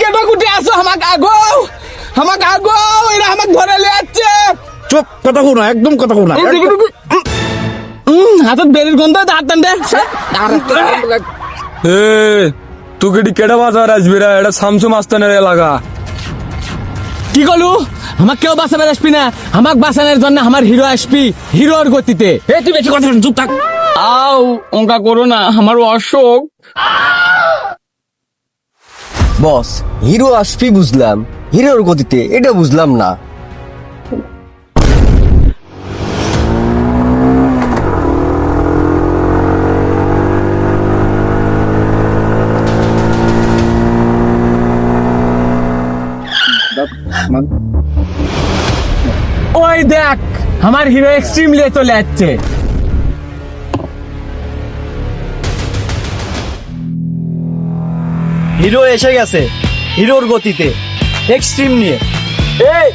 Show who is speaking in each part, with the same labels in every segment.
Speaker 1: কেন কুটি আসো আমাক আগো আমাক আগো এরা আমাক ধরে লিয়ে যাচ্ছে
Speaker 2: চুপ কথা কো না একদম কথা কো না
Speaker 1: হাতত বেরির গন্ধ হাত টান দে
Speaker 3: এ তুই কেডি কেডা বাজার আসবি রে এটা শামসু মাস্তানের এলাকা
Speaker 1: কি কলু আমাক কেউ বাঁচাবে আসবি না আমাক বাঁচানোর জন্য আমার হিরো আসবি হিরোর গতিতে
Speaker 2: এই তুই বেশি কথা চুপ থাক
Speaker 1: আও অঙ্কা করো না আমার অশোক
Speaker 4: বস, হিরো আসবি বুঝলাম। হিরোর গতিতে এটা বুঝলাম না।
Speaker 1: ওই দেখ, আমার হিরো এক্সট্রিম লিয়ে চলে
Speaker 4: হিরো এসে গেছে হিরোর গতিতে এক্সট্রিম নিয়ে।
Speaker 3: এই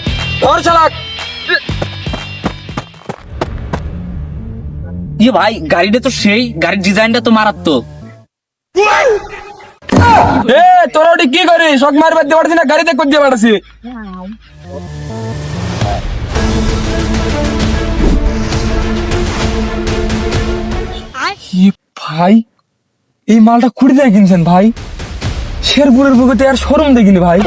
Speaker 3: ধর চালাক।
Speaker 5: ইয়ে ভাই গাড়িটা তো সেই গাড়ির ডিজাইনটা তো মারাত্মক।
Speaker 3: এ তোরা ওটি কি করিস? শখ মারবার দিয়ে পারছি না গাড়িতে করে দিয়ে পারছি ভাই? এই মালটা কুড়ি দিয়ে কিনছেন ভাই? শেরপুরের বুকেতে আর শোরুম দেখিনি ভাই।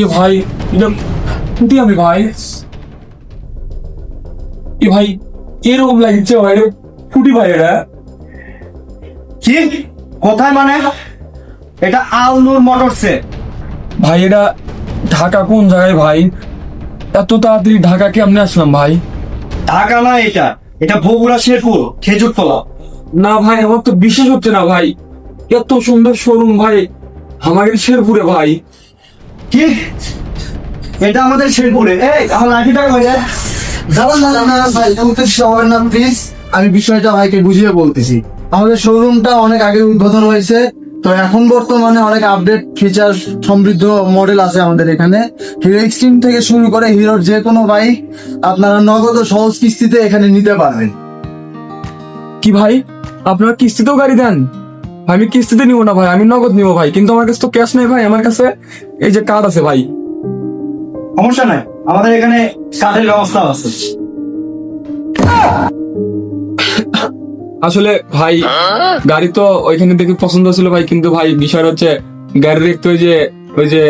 Speaker 3: এ ভাই এটা কুটি আমি ভাই। এ ভাই এরকম লাগছে ভাই কুটি ভাই এটা।
Speaker 4: কি? কোথায় মানে? এটা আলনুর মোটরসে।
Speaker 3: ভাই এটা ঢাকা কোন জায়গায় ভাই? এত তাড়াতাড়ি ঢাকা কেমনে আসলাম ভাই?
Speaker 4: ঢাকা না এটা। এটা বগুড়া শেরপুর খেজুর তলা
Speaker 3: না ভাই আমার তো বিশ্বাস হচ্ছে না ভাই। এত সুন্দর শোরুম ভাই আমাদের শেরপুরে ভাই।
Speaker 4: কি? এটা আমাদের শেরপুরে। এই আমার লাঠিটা কই রে
Speaker 6: দাঁড়ান দাঁড়ান দাঁড়ান ভাই মুহূর্তে সবার নাম প্লিজ আমি বিষয়টা ভাইকে বুঝিয়ে বলতেছি। আমাদের শোরুমটা অনেক আগে উদ্বোধন হয়েছে। তো এখন বর্তমানে অনেক আপডেট ফিচার সমৃদ্ধ মডেল আছে আমাদের এখানে। হিরো এক্সট্রিম থেকে শুরু করে হিরোর যে কোনো বাইক আপনারা নগদ ও সহজ কিস্তিতে এখানে নিতে পারবেন।
Speaker 3: কি ভাই? আপনারা কিস্তিতেও গাড়ি দেন? আমি কিস্তিতে নিব না ভাই আমি নগদ নিব ভাই কিন্তু আমার কাছে তো ক্যাশ নেই ভাই আমার কাছে এই যে কার্ড আছে ভাই।
Speaker 4: সমস্যা নাই আমাদের এখানে কাঠের ব্যবস্থা আছে।
Speaker 3: আসলে ভাই গাড়ি তো ওইখানে দেখে পছন্দ ছিল ভাই কিন্তু ভাই বিষয় হচ্ছে গাড়ি দেখতে ওই যে ওই যে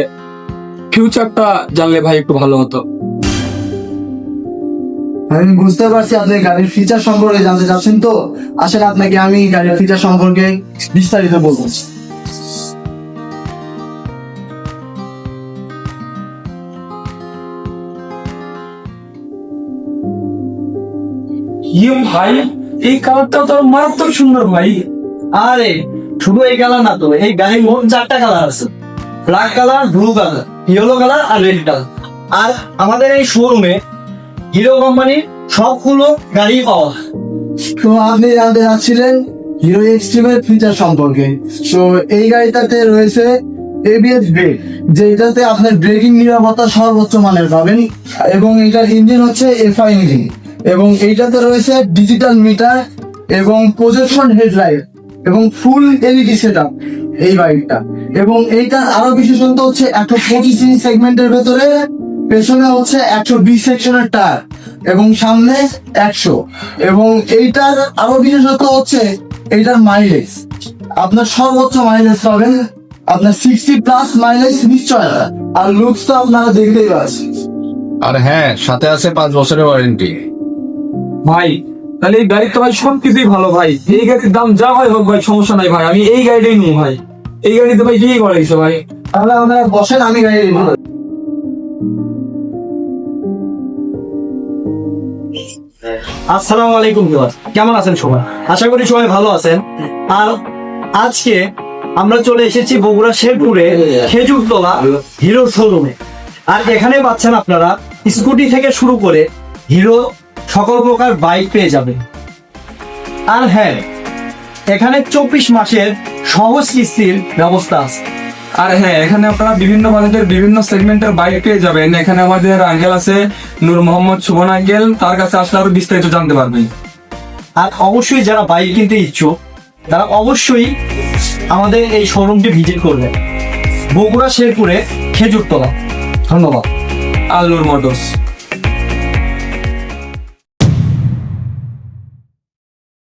Speaker 3: ফিউচারটা জানলে ভাই একটু ভালো হতো।
Speaker 6: আমি বুঝতে পারছি আপনি গাড়ির ফিচার সম্পর্কে জানতে চাচ্ছেন তো। আসলে আপনাকে আমি গাড়ির ফিচার সম্পর্কে বিস্তারিত বলব।
Speaker 3: ইয়ে ভাই এই কালারটা তো মারাত্মক সুন্দর ভাই।
Speaker 4: আরে, শুধু এই কালার না তো, এই গাড়ির মোট চারটা কালার আছে। Black colour, blue colour, yellow colour আর রেড কালার। আর আমাদের এই শোরুমে হিরো কোম্পানির সবগুলো গাড়ি পাওয়া
Speaker 6: তো আপনি জানতে চাচ্ছিলেন হিরো এক্সট্রিমের ফিচার সম্পর্কে। তো এই গাড়িটাতে রয়েছে এবিএস ব্রেক যেটাতে আপনার ব্রেকিং নিরাপত্তা সর্বোচ্চ মানের পাবেন। এবং এটার ইঞ্জিন হচ্ছে এফআই ইঞ্জিন এবং এইটাতে রয়েছে ডিজিটাল মিটার এবং প্রজেকশন হেডলাইট এবং ফুল এলইডি সেটআপ এই বাইকটা। এবং এইটা আরও বিশেষত্ব হচ্ছে একশো পঁচিশ ইঞ্চ সেগমেন্টের ভেতরে, পেছনে হচ্ছে একশো বিশ সেকশনের টায়ার এবং সামনে একশো। এবং এইটার আরও বিশেষত্ব হচ্ছে এইটার মাইলেজ আপনার সর্বোচ্চ মাইলেজ পাবেন আপনার সিক্সটি প্লাস মাইলেজ নিশ্চয়। আর লুকস তো আপনারা দেখতেই পাচ্ছেন।
Speaker 7: আর হ্যাঁ সাথে আছে পাঁচ বছরের ওয়ারেন্টি
Speaker 3: ভাই তাহলে এই গাড়ি তো ভাই সব কিছুই ভালো ভাই। এই গাড়ির দাম যা হয় হোক ভাই সমস্যা নাই ভাই। আমি এই গাড়িটাই নিই ভাই। এই গাড়িতে ভাই কি করাইছে ভাই?
Speaker 6: তাহলে আপনারা বসেন আমি গাড়ি নেব।
Speaker 4: আসসালামু আলাইকুম ভিউয়ার্স কেমন আছেন সবাই? আশা করি সবাই ভালো আছেন। আর আজকে আমরা চলে এসেছি বগুড়া শেরপুরে খেজুরতলা হিরো শোরুমে আর এখানে পাচ্ছেন আপনারা স্কুটি থেকে শুরু করে হিরো সকল প্রকার বাইক পেয়ে যাবেন আর হ্যাঁ এখানে চব্বিশ মাসের সহজ কিস্তির ব্যবস্থা আছে।
Speaker 3: আর হ্যাঁ এখানে আপনারা বিভিন্ন বাজেটের বিভিন্ন সেগমেন্টের বাইক পেয়ে যাবেন। এখানে আমাদের আঙ্কেল আছে নূর মোহাম্মদ সুবন আঙ্কেল তার কাছে আসলে আরও বিস্তারিত জানতে পারবে
Speaker 4: আর অবশ্যই যারা বাইক কিনতে ইচ্ছুক, তারা অবশ্যই আমাদের এই শোরুমটি ভিজিট করবে। বগুড়া শেরপুরে খেজুরতলা। ধন্যবাদ।
Speaker 3: আল্লুর মোটরস।